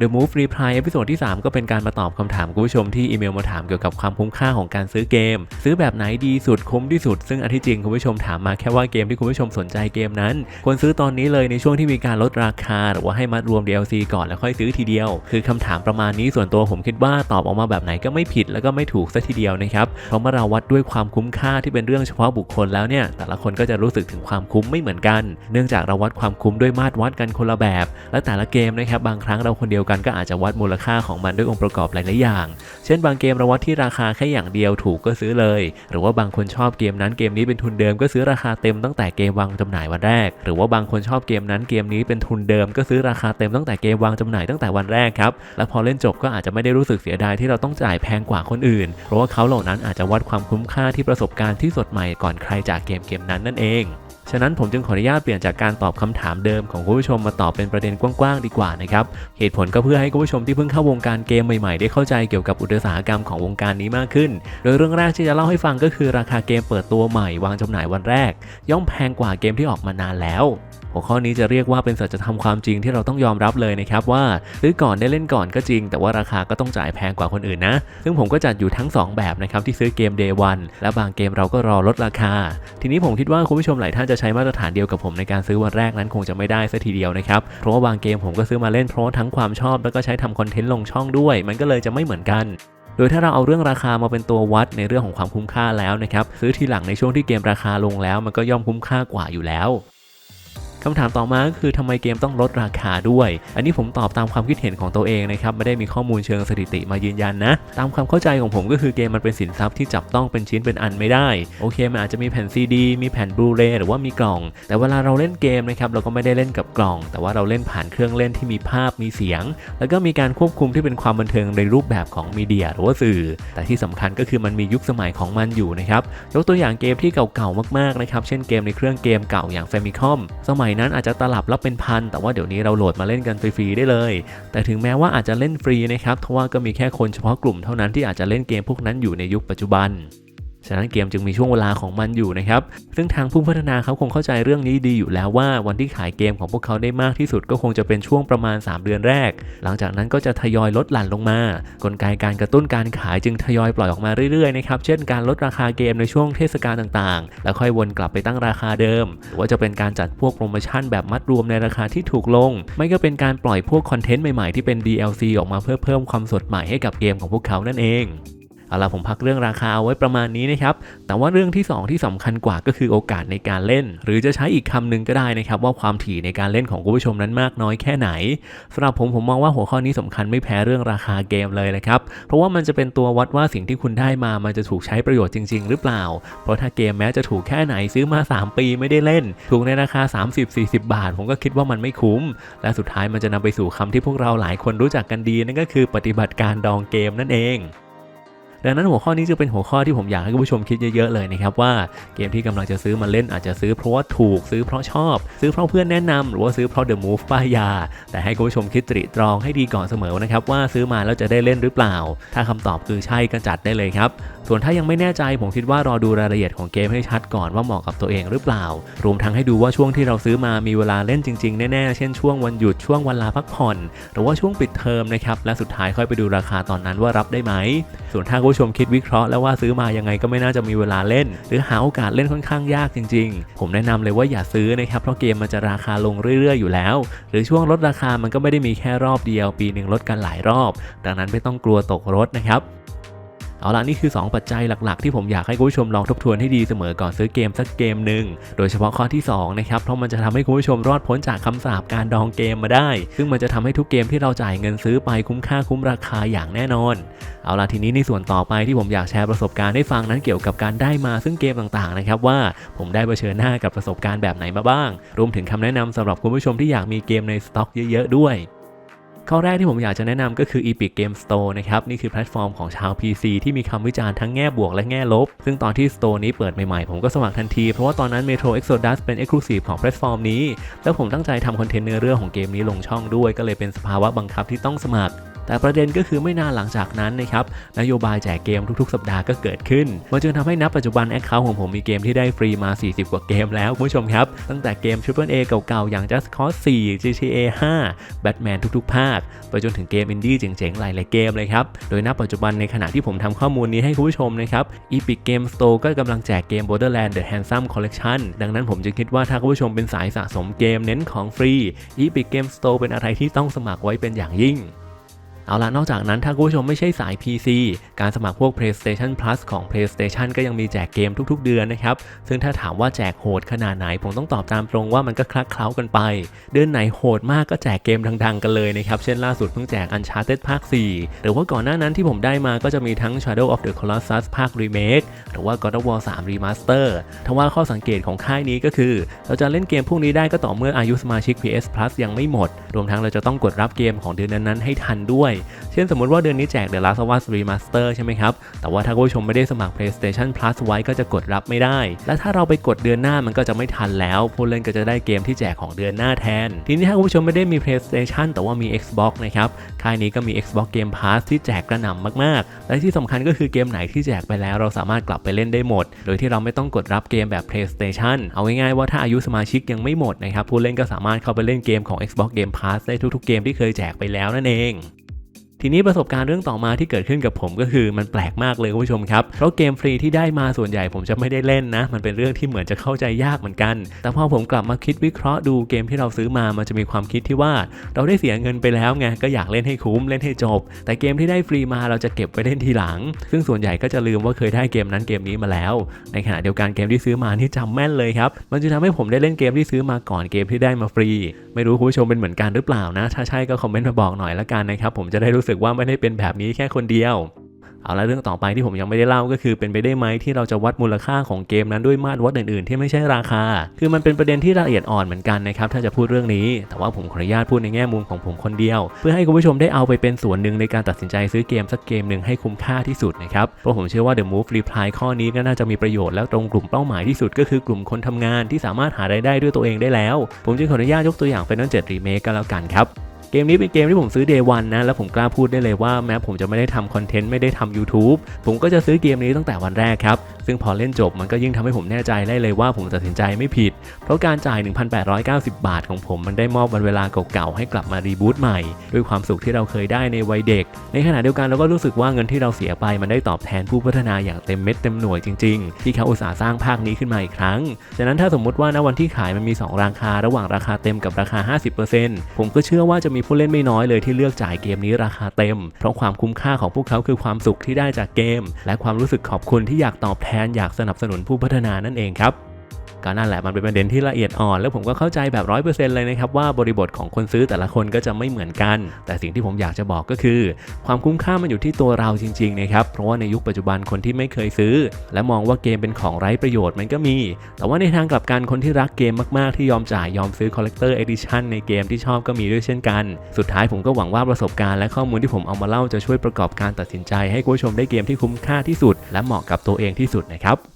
The Move Reply เอพิโซดที่ 3 ก็เป็นการมาตอบคำถามคุณผู้ชมที่อีเมลมาถามเกี่ยวกับความคุ้มค่าของการซื้อเกม ซื้อแบบไหนดีสุดคุ้มที่สุด ซึ่งอันที่จริงคุณผู้ชมถามมาแค่ว่าเกมที่คุณผู้ชมสนใจเกมนั้นควรซื้อตอนนี้เลยในช่วงที่มีการลดราคา หรือว่าให้มัดรวม DLC ก่อนแล้วค่อยซื้อทีเดียว คือคำถามประมาณนี้ส่วนตัวผมคิดว่าตอบออกมาแบบไหนก็ไม่ผิดแล้วก็ไม่ถูกซะทีเดียวนะครับเพราะเมื่อเราวัดด้วยความคุ้มค่าที่เป็นเรื่องเฉพาะบุคคลแล้วเนี่ยแต่ละคนก็จะรู้สึกถึงความคุ้มไม่เหมือนกัน เนื่องจากเราวัดความคุ้มด้วยมาตรวัดกันคนละแบบ และแต่ละเกมนะครับบางครั้งเราคนเดียวกันก็อาจจะวัดมูลค่าของมันด้วยองค์ประกอบหลายๆอย่าง เช่นบางเกมเราวัดที่ราคาแค่อย่างเดียวถูกก็ซื้อเลย หรือว่าบางคนชอบเกมนั้นเกมนี้เป็นทุนเดิมก็ซื้อราคาเต็มตั้งแต่เกมวางจำหน่ายวันแรก หรือว่าบางคนชอบเกมนั้นเกมนี้เป็นทุนเดิมก็ซื้อราคาเต็มตั้งแต่เกมวางจำหน่ายตั้งแต่วันแรกครับ และพอเล่นจบก็อาจจะไม่ได้รู้สึกเสียดายที่เราต้องจ่ายแพงกว่าคนอื่น เพราะว่าเขาเหล่านั้นอาจจะวัดความคุ้มค่าที่ประสบการณ์ที่สดใหม่ก่อนใครจากเกมเกมนั้นนั่นเอง ฉะนั้นผมจึงขออนุญาตเปลี่ยนจากการตอบคำถามเดิมของคุณผู้ชมมาตอบเป็นประเด็นกว้างๆดีกว่านะครับ เหตุผลก็เพื่อให้คุณผู้ชมที่เพิ่งเข้าวงการเกมใหม่ๆ ได้เข้าใจเกี่ยวกับอุตสาหกรรมของวงการนี้มากขึ้น โดยเรื่องแรกที่จะเล่าให้ฟังก็คือราคาเกมเปิดตัวใหม่วางจำหน่ายวันแรก ย่อมแพงกว่าเกมที่ออกมานานแล้วหัวข้อนี้จะเรียกว่าเป็นสัจธรรมความจริงที่เราต้องยอมรับเลยนะครับว่าซื้อก่อนได้เล่นก่อนก็จริง แต่ว่าราคาก็ต้องจ่ายแพงกว่าคนอื่นนะ ซึ่งผมก็จัดอยู่ทั้ง 2 แบบนะครับที่ซื้อเกม Day 1และบางเกมเราก็รอลดราคา ทีนี้ผมคิดว่าคุณผู้ชมหลายท่านจะใช้มาตรฐานเดียวกับผมในการซื้อวันแรกนั้นคงจะไม่ได้ซะทีเดียวนะครับ เพราะว่าบางเกมผมก็ซื้อมาเล่นเพราะทั้งความชอบแล้วก็ใช้ทำคอนเทนต์ลงช่องด้วย มันก็เลยจะไม่เหมือนกันโดยถ้าเราเอาเรื่องราคามาเป็นตัววัดในเรื่องของความคุ้มค่าแล้วนะครับ ซื้อทีหลังในช่วงที่เกมราคาลงแล้ว มันก็ย่อมคุ้มค่ากว่าอยู่แล้ว คำถามต่อมาก็คือทำไมเกมต้องลดราคาด้วย อันนี้ผมตอบตามความคิดเห็นของตัวเองนะครับ ไม่ได้มีข้อมูลเชิงสถิติมายืนยันนะ ตามความเข้าใจของผมก็คือเกมมันเป็นสินทรัพย์ที่จับต้องเป็นชิ้นเป็นอันไม่ได้ โอเค มันอาจจะมีแผ่นซีดีมีแผ่นบลูเรย์หรือว่ามีกล่อง แต่เวลาเราเล่นเกมนะครับเราก็ไม่ได้เล่นกับกล่อง แต่ว่าเราเล่นผ่านเครื่องเล่นที่มีภาพมีเสียง แล้วก็มีการควบคุมที่เป็นความบันเทิงในรูปแบบของมีเดียหรือว่าสื่อ แต่ที่สำคัญก็คือมันมียุคสมัยของมันอยู่นะครับยกตัวอย่างเกมที่เก่าๆมากๆนะครับเช่นเกมในเครื่องเกมเก่าอย่าง Famicom สมัยนั้นอาจจะตลับแล้วเป็นพัน แต่ว่าเดี๋ยวนี้เราโหลดมาเล่นกันฟรีๆได้เลย แต่ถึงแม้ว่าอาจจะเล่นฟรีนะครับ เพราะว่าก็มีแค่คนเฉพาะกลุ่มเท่านั้นที่อาจจะเล่นเกมพวกนั้นอยู่ในยุคปัจจุบัน ฉะนั้นเกมจึงมีช่วงเวลาของมันอยู่นะครับ ซึ่งทางผู้พัฒนาเขาคงเข้าใจเรื่องนี้ดีอยู่แล้วว่าวันที่ขายเกมของพวกเขาได้มากที่สุดก็คงจะเป็นช่วงประมาณ 3 เดือนแรก หลังจากนั้นก็จะทยอยลดหลั่นลงมา กลไกการกระตุ้นการขายจึงทยอยปล่อยออกมาเรื่อยๆนะครับ เช่นการลดราคาเกมในช่วงเทศกาลต่างๆ แล้วค่อยวนกลับไปตั้งราคาเดิม หรือว่าจะเป็นการจัดพวกโปรโมชั่นแบบมัดรวมในราคาที่ถูกลง ไม่ก็เป็นการปล่อยพวกคอนเทนต์ใหม่ๆที่เป็น DLC ออกมาเพื่อเพิ่มความสดใหม่ให้กับเกมของพวกเขานั่นเอง เอาละผมพักเรื่องราคาเอาไว้ประมาณนี้นะครับ แต่ว่าเรื่องที่ 2 ที่สำคัญกว่าก็คือโอกาสในการเล่น หรือจะใช้อีกคำหนึ่งก็ได้นะครับ ว่าความถี่ในการเล่นของคุณผู้ชมนั้นมากน้อยแค่ไหนสำหรับผมผมมองว่าหัวข้อนี้สำคัญไม่แพ้เรื่องราคาเกมเลยนะครับ เพราะว่ามันจะเป็นตัววัดว่าสิ่งที่คุณได้มามันจะถูกใช้ประโยชน์จริง ๆ หรือเปล่า เพราะถ้าเกมแม้จะถูกแค่ไหนซื้อมา 3 ปีไม่ได้เล่น ถูกในราคา 30-40 บาท ผมก็คิดว่ามันไม่คุ้ม และสุดท้ายมันจะนำไปสู่คำที่พวกเราหลายคนรู้จักกันดีนั่นก็คือปฏิบัติการดองเกมนั่นเอง ดังนั้นหัวข้อนี้จะเป็นหัวข้อที่ผมอยากให้คุณผู้ชมคิดเยอะๆเลยนะครับว่าเกมที่กำลังจะซื้อมาเล่นอาจจะซื้อเพราะว่าถูกซื้อเพราะชอบ ซื้อเพราะเพื่อนแนะนำหรือว่าซื้อเพราะ The Move ป้ายยา แต่ให้คุณผู้ชมคิดตรีตรองให้ดีก่อนเสมอนะครับว่าซื้อมาแล้วจะได้เล่นหรือเปล่า ถ้าคำตอบคือใช่ก็จัดได้เลยครับส่วนถ้ายังไม่แน่ใจผมคิดว่ารอดูรายละเอียดของเกมให้ชัดก่อนว่าเหมาะกับตัวเองหรือเปล่า รวมทั้งให้ดูว่าช่วงที่เราซื้อมามีเวลาเล่นจริงๆแน่ๆ เช่นช่วงวันหยุดช่วงวันลาพักผ่อน หรือว่าช่วงปิดเทอมนะครับและสุดท้ายค่อยไปดูราคาตอนนั้นว่ารับได้ไหมส่วนถ้าผู้ชมคิดวิเคราะห์แล้วว่าซื้อมายังไงก็ไม่น่าจะมีเวลาเล่น หรือหาโอกาสเล่นค่อนข้างยากจริง ๆ ผมแนะนำเลยว่าอย่าซื้อนะครับเพราะเกมมันจะราคาลงเรื่อย ๆ อยู่แล้ว หรือช่วงลดราคามันก็ไม่ได้มีแค่รอบเดียว ปีหนึ่งลดกันหลายรอบ ดังนั้นไม่ต้องกลัวตกรถนะครับ เอาล่ะนี่คือ 2 ปัจจัยหลักๆ ที่ผมอยากให้คุณผู้ชมลองทบทวนให้ดีเสมอก่อนซื้อเกมสักเกมหนึ่งโดยเฉพาะข้อที่2นะครับเพราะมันจะทำให้คุณผู้ชมรอดพ้นจากคำสาปการดองเกมมาได้ ซึ่งมันจะทำให้ทุกเกมที่เราจ่ายเงินซื้อไปคุ้มค่าคุ้มราคาอย่างแน่นอน เอาล่ะทีนี้ในส่วนต่อไปที่ผมอยากแชร์ประสบการณ์ให้ฟังนั้นเกี่ยวกับการได้มาซึ่งเกมต่างๆนะครับว่าผมได้เผชิญหน้ากับประสบการณ์แบบไหนมาบ้าง รวมถึงคำแนะนำสำหรับคุณผู้ชมที่อยากมีเกมในสต็อกเยอะ ๆ ด้วย ข้อแรกที่ผมอยากจะแนะนำก็คือ Epic Game Store นะครับ นี่คือแพลตฟอร์มของชาว PC ที่มีคำวิจารณ์ทั้งแง่บวกและแง่ลบ ซึ่งตอนที่ Store นี้เปิดใหม่ๆ ผมก็สมัครทันที เพราะว่าตอนนั้น Metro Exodus เป็น Exclusive ของแพลตฟอร์มนี้ แล้วผมตั้งใจทำคอนเทนต์เนื้อเรื่องของเกมนี้ลงช่องด้วย ก็เลยเป็นสภาวะบังคับที่ต้องสมัคร แต่ประเด็นก็คือไม่นานหลังจากนั้นนะครับนโยบายแจกเกมทุกๆ สัปดาห์ก็เกิดขึ้นมันจึงทำให้นับปัจจุบันแอคเคาท์ของผมมีเกมที่ได้ฟรีมา 40 กว่าเกมแล้วคุณผู้ชมครับ ตั้งแต่เกม Triple A เก่าๆ อย่าง Just Cause 4 GTA 5 Batman ทุกๆ ภาค ไปจนถึงเกมอินดี้เจ๋งๆ หลายๆ เกมเลยครับ โดยณปัจจุบันในขณะที่ผมทำข้อมูลนี้ให้คุณผู้ชมนะครับ Epic Game Store ก็กำลังแจกเกม borderland The Handsome Collection ดังนั้นผมจึงคิดว่าถ้าคุณผู้ชมเป็นสายสะสมเกมเน้นของฟรี Epic Game Store เป็นอะไรที่ต้องสมัครไว้เป็นอย่างยิ่ง เอาละนอกจากนั้นถ้าคุณผู้ชมไม่ใช่สาย PC การสมัครพวก PlayStation Plus ของ PlayStation ก็ยังมีแจกเกมทุกๆ เดือนนะครับ ซึ่งถ้าถามว่าแจกโหดขนาดไหน ผมต้องตอบตามตรงว่ามันก็คลักเคล้ากันไป เดือนไหนโหดมากก็แจกเกมดังๆ กันเลยนะครับ เช่นล่าสุดเพิ่งแจก Uncharted ภาค 4 หรือว่าก่อนหน้านั้นที่ผมได้มาก็จะมีทั้ง Shadow of the Colossus ภาค Remake หรือว่า God of War 3 Remaster ทว่าข้อสังเกตของค่ายนี้ก็คือ เราจะเล่นเกมพวกนี้ได้ก็ต่อเมื่ออายุสมาชิก PS Plus ยังไม่หมด รวมทั้งเราจะต้องกดรับเกมของเดือนนั้นๆให้ทันด้วยเช่นสมมติว่าเดือนนี้แจก The Last of Us Remaster ใช่ไหมครับ แต่ว่าถ้าผู้ชมไม่ได้สมัคร PlayStation Plus ไว้ก็จะกดรับไม่ได้ และถ้าเราไปกดเดือนหน้ามันก็จะไม่ทันแล้ว ผู้เล่นก็จะได้เกมที่แจกของเดือนหน้าแทน ทีนี้ถ้าผู้ชมไม่ได้มี PlayStation แต่ว่ามี Xbox นะครับ ค่ายนี้ก็มี Xbox Game Pass ที่แจกกระหน่ำมากๆ และที่สำคัญก็คือเกมไหนที่แจกไปแล้วเราสามารถกลับไปเล่นได้หมด โดยที่เราไม่ต้องกดรับเกมแบบ PlayStation เอาง่ายๆว่าถ้าอายุสมาชิกยังไม่หมดนะครับผู้เล่นก็สามารถเข้าไปเล่นเกมของ Xbox Game Pass ได้ทุกๆเกมที่เคยแจกไปแล้วนั่นเอง ทีนี้ประสบการณ์เรื่องต่อมาที่เกิดขึ้นกับผมก็คือมันแปลกมากเลยคุณผู้ชมครับ เพราะเกมฟรีที่ได้มาส่วนใหญ่ผมจะไม่ได้เล่นนะ มันเป็นเรื่องที่เหมือนจะเข้าใจยากเหมือนกัน แต่พอผมกลับมาคิดวิเคราะห์ดูเกมที่เราซื้อมา มันจะมีความคิดที่ว่าเราได้เสียเงินไปแล้วไงก็อยากเล่นให้คุ้มเล่นให้จบ แต่เกมที่ได้ฟรีมาเราจะเก็บไว้เล่นทีหลัง ซึ่งส่วนใหญ่ก็จะลืมว่าเคยได้เกมนั้นเกมนี้มาแล้ว ในขณะเดียวกันเกมที่ซื้อมานี่จำแม่นเลยครับ มันจะทำให้ผมได้เล่นเกมที่ซื้อมาก่อนเกมที่ได้มาฟรี ไม่รู้คุณผู้ชมเป็นเหมือนกันหรือเปล่านะ ถ้าใช่ก็คอมเมนต์มาบอกหน่อยละกันนะครับผมจะได้รู้สึกว่าไม่ได้เป็นแบบนี้แค่คนเดียว เอาละเรื่องต่อไปที่ผมยังไม่ได้เล่าก็คือเป็นไปได้ไหมที่เราจะวัดมูลค่าของเกมนั้นด้วยมาตรวัดอื่นๆ ที่ไม่ใช่ราคา คือมันเป็นประเด็นที่ละเอียดอ่อนเหมือนกันนะครับถ้าจะพูดเรื่องนี้ แต่ว่าผมขออนุญาตพูดในแง่มุมของผมคนเดียว เพื่อให้คุณผู้ชมได้เอาไปเป็นส่วนหนึ่งในการตัดสินใจซื้อเกมสักเกมหนึ่งให้คุ้มค่าที่สุดนะครับเพราะผมเชื่อว่า The Move Reply ข้อนี้ก็น่าจะมีประโยชน์และตรงกลุ่มเป้าหมายที่สุดก็คือกลุ่มคนทำงานที่สามารถหารายได้ด้วยตัวเองได้แล้ว ผมจึงขออนุญาตยกตัวอย่าง Final 7 Remake กันแล้วกันครับ มนี้เป็นเกมที่ผมซื้อ Day 1นะ แล้วผมกล้าพูดได้เลยว่าแม้ผมจะไม่ได้ทำคอนเทนต์ไม่ได้ทำ YouTube ผมก็จะซื้อเกมนี้ตั้งแต่วันแรกครับ ซึ่งพอเล่นจบมันก็ยิ่งทำให้ผมแน่ใจได้เลยว่าผมตัดสินใจไม่ผิด เพราะการจ่าย 1,890 บาทของผมมันได้มอบวันเวลาเก่าๆให้กลับมารีบูตใหม่ ด้วยความสุขที่เราเคยได้ในวัยเด็ก ในขณะเดียวกันเราก็รู้สึกว่าเงินที่เราเสียไปมันได้ตอบแทนผู้พัฒนาอย่างเต็มเม็ดเต็มหน่วยจริงๆ ที่เขาอุตสาห์สร้างภาคนี้ขึ้นมาอีกครั้งฉะนั้นถ้าสมมติว่าณวันที่ขายมันมี 2 ราคา ระหว่างราคาเต็มกับราคา 50%ผมก็เชื่อว่าจะมีผู้เล่นไม่น้อยเลยที่เลือกจ่ายเกมนี้ราคาเต็ม เพราะความคุ้มค่าของพวกเขาคือความสุขที่ได้จากเกม และความรู้สึกขอบคุณที่อยากตอบแทนอยากสนับสนุนผู้พัฒนานั่นเองครับ ก็นั่นแหละมันเป็นประเด็นที่ละเอียดอ่อน แล้วผมก็เข้าใจแบบร้อยเปอร์เซ็นต์เลยนะครับว่าบริบทของคนซื้อแต่ละคนก็จะไม่เหมือนกัน แต่สิ่งที่ผมอยากจะบอกก็คือ ความคุ้มค่ามันอยู่ที่ตัวเราจริงๆนะครับเพราะว่าในยุคปัจจุบันคนที่ไม่เคยซื้อ และมองว่าเกมเป็นของไร้ประโยชน์มันก็มี แต่ว่าในทางกลับกันคนที่รักเกมมากๆที่ยอมจ่ายยอมซื้อ Collector Edition ในเกมที่ชอบก็มีด้วยเช่นกัน สุดท้ายผมก็หวังว่าประสบการณ์และข้อมูลที่ผมเอามาเล่าจะช่วยประกอบการตัดสินใจให้คุณผู้ชมได้เกมที่คุ้มค่าที่สุด และเหมาะกับตัวเองที่สุดนะครับ